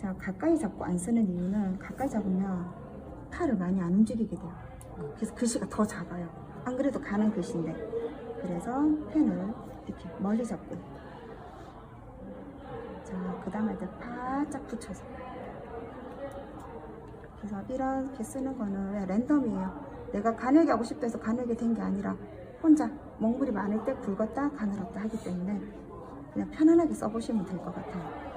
자, 가까이 잡고 안 쓰는 이유는 가까이 잡으면 팔을 많이 안 움직이게 돼요. 그래서 글씨가 더 작아요. 안 그래도 가는 글씨인데. 그래서 펜을 이렇게 멀리 잡고. 자, 그 다음에 이제 바짝 붙여서. 그래서 이렇게 쓰는 거는 왜 랜덤이에요. 내가 가늘게 하고 싶다 해서 가늘게 된 게 아니라 혼자 몽글이 많을 때 굵었다 가늘었다 하기 때문에 그냥 편안하게 써보시면 될 것 같아요.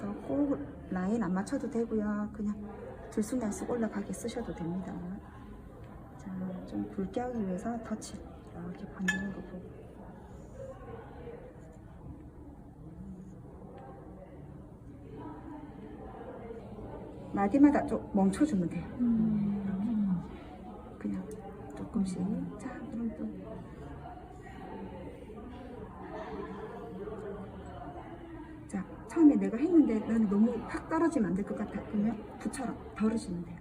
그래서 꼭 라인 안 맞춰도 되고요. 그냥 들쑥날쑥 올라가게 쓰셔도 됩니다. 자, 좀 굵게 하기 위해서 덧칠 이렇게 번지는 거 보고. 마디마다 좀 멈춰주면 돼요. 그냥 조금씩. 자, 그럼 또. 자, 처음에 내가 했는데 나는 너무 확 떨어지면 안 될 것 같아. 그러면 부처럼 덜으시면 돼요.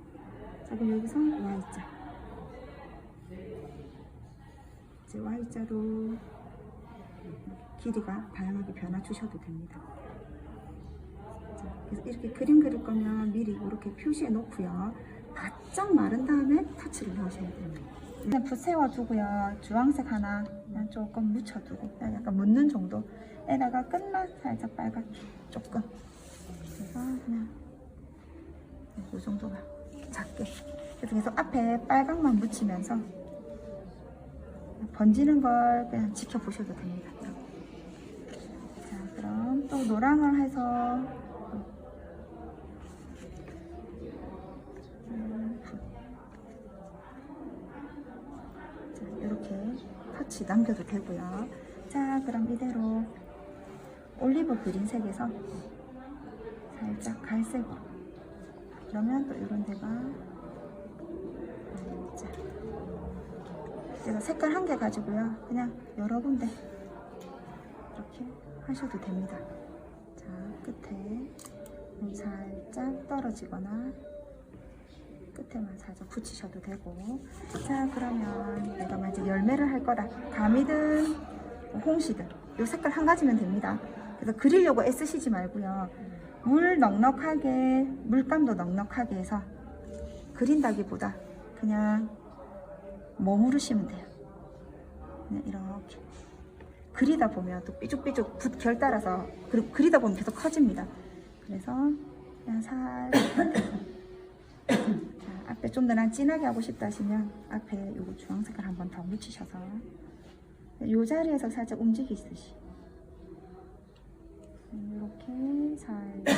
자, 그럼 여기서 Y자. 이제 Y자로 길이가 다양하게 변화 주셔도 됩니다. 자, 그래서 이렇게 그림 그릴 거면 미리 이렇게 표시해 놓고요. 바짝 마른 다음에 터치를 넣으셔야 됩니다. 그냥 붓 세워두고요. 주황색 하나 그냥 조금 묻혀두고 그냥 약간 묻는 정도 에다가 끝만 살짝 빨갛게 조금 그래서 그냥 이 정도만 작게 그래서 계속 앞에 빨강만 묻히면서 번지는 걸 그냥 지켜보셔도 됩니다. 자 그럼 또 노랑을 해서 음, 자, 터치 남겨도 되고요. 자, 그럼 이대로 올리브 그린 색에서 살짝 갈색으로. 그러면 또 이런 데가 자, 제가 색깔 한 개 가지고요. 그냥 여러 군데 이렇게 하셔도 됩니다. 자, 끝에 좀 살짝 떨어지거나 끝에만 살짝 붙이셔도 되고. 자 그러면 내가 만약 열매를 할 거다. 감이든 뭐 홍시든 이 색깔 한 가지면 됩니다. 그래서 그리려고 애쓰시지 말고요. 물 넉넉하게 물감도 넉넉하게 해서 그린다기보다 그냥 머무르시면 돼요. 그냥 이렇게. 그리다 보면 또 삐죽삐죽 붓 결 따라서 그리고 그리다 보면 계속 커집니다. 그래서 그냥 살짝. 자, 앞에 좀 더 난 진하게 하고 싶다 하시면 앞에 요거 주황 색깔 한번 더 묻히셔서 요 자리에서 살짝 움직이듯이 이렇게 살짝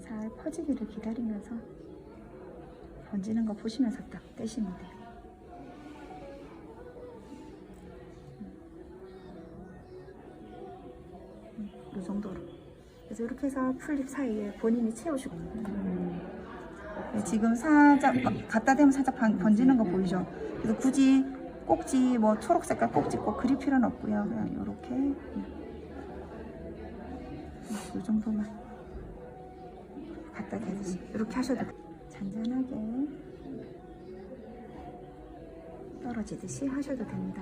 잘 퍼지기를 기다리면서 번지는 거 보시면서 딱 떼시면 돼요. 이 정도로. 그래서 이렇게 해서 풀립 사이에 본인이 채우시고. 네, 지금 살짝 어, 갖다 대면 살짝 번- 번지는 거 보이죠? 그래서 굳이 꼭지 뭐 초록 색깔 꼭지 꼭 그릴 필요는 없고요. 그냥 이렇게 이 정도만 갖다 대듯이 이렇게 하셔도 돼요. 잔잔하게 떨어지듯이 하셔도 됩니다.